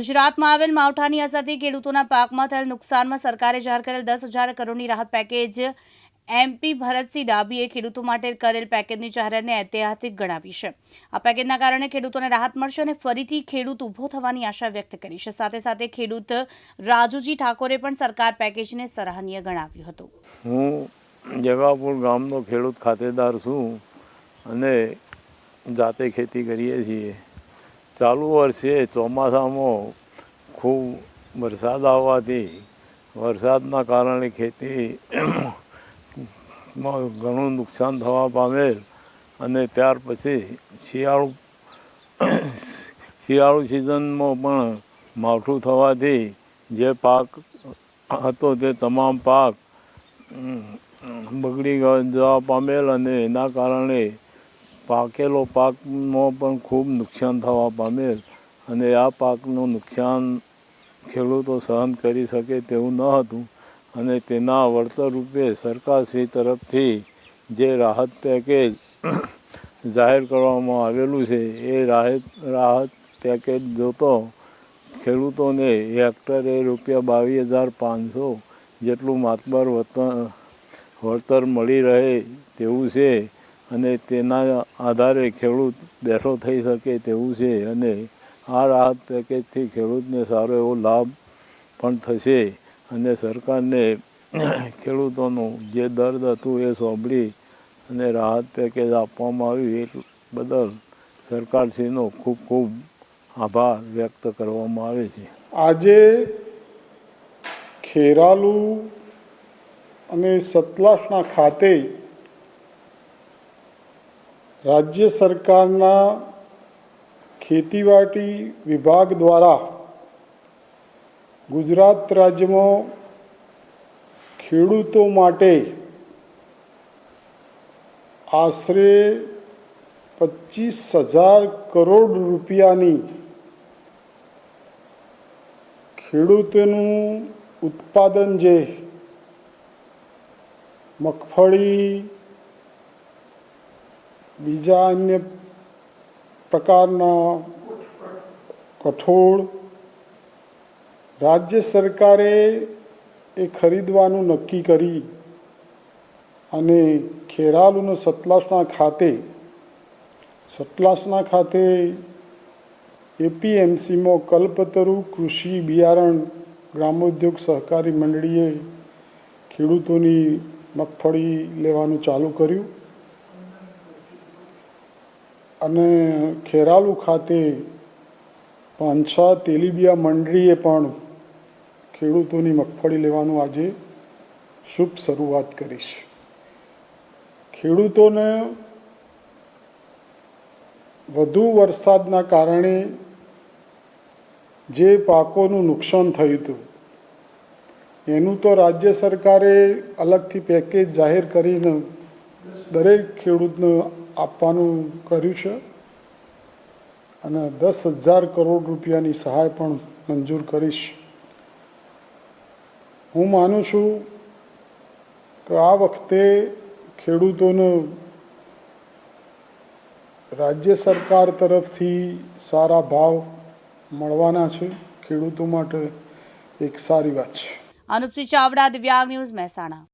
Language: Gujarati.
ગુજરાતમાં આવેલ માવઠાની અસરથી ખેડૂતોના પાકમાં થયેલ નુકસાનમાં સરકારે જાહેર કરેલ દસ હજાર કરોડની રાહત પેકેજ એમપી ભરતસિંહ ડાબીએ ખેડૂતો માટે કરેલ પેકેજની જાહેરાતને ઐતિહાસિક ગણાવી છે. આ પેકેજના કારણે ખેડૂતોને રાહત મળશે અને ફરીથી ખેડૂત ઊભો થવાની આશા વ્યક્ત કરી છે. સાથે સાથે ખેડૂત રાજુજી ઠાકોરે પણ સરકાર પેકેજને સરાહનીય ગણાવ્યું હતું. હું જગાપુર ગામનો ખેડૂત ખાતેદાર છું અને જાતે ખેતી કરીએ છીએ. ચાલુ વર્ષે ચોમાસામાં ખૂબ વરસાદ આવવાથી વરસાદના કારણે ખેતી માં ઘણું નુકસાન થવા પામેલ અને ત્યાર પછી શિયાળુ શિયાળુ સિઝનમાં પણ માવઠું થવાથી જે પાક હતો તે તમામ પાક બગડી જવા પામેલ અને એના કારણે પાકેલો પાકમાં પણ ખૂબ નુકસાન થવા પામેલ અને આ પાકનું નુકસાન ખેડૂતો સહન કરી શકે તેવું ન હતું અને તેના વળતર રૂપે સરકારશ્રી તરફથી જે રાહત પેકેજ જાહેર કરવામાં આવેલું છે, એ રાહત રાહત પેકેજ જોતો ખેડૂતોને હેક્ટરે રૂપિયા બાવીસ હજાર પાંચસો જેટલું માતબર વળતર મળી રહે તેવું છે. અને તેના આધારે ખેડૂત બેઠો થઈ શકે તેવું છે અને આ રાહત પેકેજથી ખેડૂતને સારો એવો લાભ પણ થશે અને સરકારને ખેડૂતોનું જે દર્દ હતું એ સાંભળી અને રાહત પેકેજ આપવામાં આવ્યું એ બદલ સરકારશ્રીનો ખૂબ ખૂબ આભાર વ્યક્ત કરવામાં આવે છે. આજે ખેરાલુ અને સતલાસના ખાતે રાજ્ય સરકારના ખેતીવાડી વિભાગ દ્વારા ગુજરાત રાજ્યમાં ખેડૂતો માટે આશરે પચીસ હજાર કરોડ રૂપિયાની ખેડૂતોનું ઉત્પાદન જે મગફળી બીજા અન્ય પ્રકારના કઠોળ રાજ્ય સરકારે એ ખરીદવાનું નક્કી કરી અને ખેરાલુનો સતલાસના ખાતે સતલાસના ખાતે એપીએમસીમાં કલ્પતરુ કૃષિ બિયારણ ગ્રામોદ્યોગ સહકારી મંડળીએ ખેડૂતોની મગફળી લેવાનું ચાલુ કર્યું. અને ખેરાલુ ખાતે પાંછા તેલીબિયા મંડળીએ પણ ખેડૂતોની મગફળી લેવાનું આજે શુભ શરૂઆત કરી છે. ખેડૂતોને વધુ વરસાદના કારણે જે પાકોનું નુકસાન થયું હતું, એનું તો રાજ્ય સરકારે અલગથી પેકેજ જાહેર કરીને દરેક ખેડૂતને આપવાનું કર્યું છે. અને દસ હજાર કરોડ રૂપિયાની સહાય પણ મંજૂર કરીશ. હું માનું છું કે આ વખતે ખેડૂતોને રાજ્ય સરકાર તરફથી સારા ભાવ મળવાના છે. ખેડૂતો માટે એક સારી વાત છે. અનુપસિંહ ચાવડા, દિવ્યાંગ ન્યૂઝ મહેસાણા.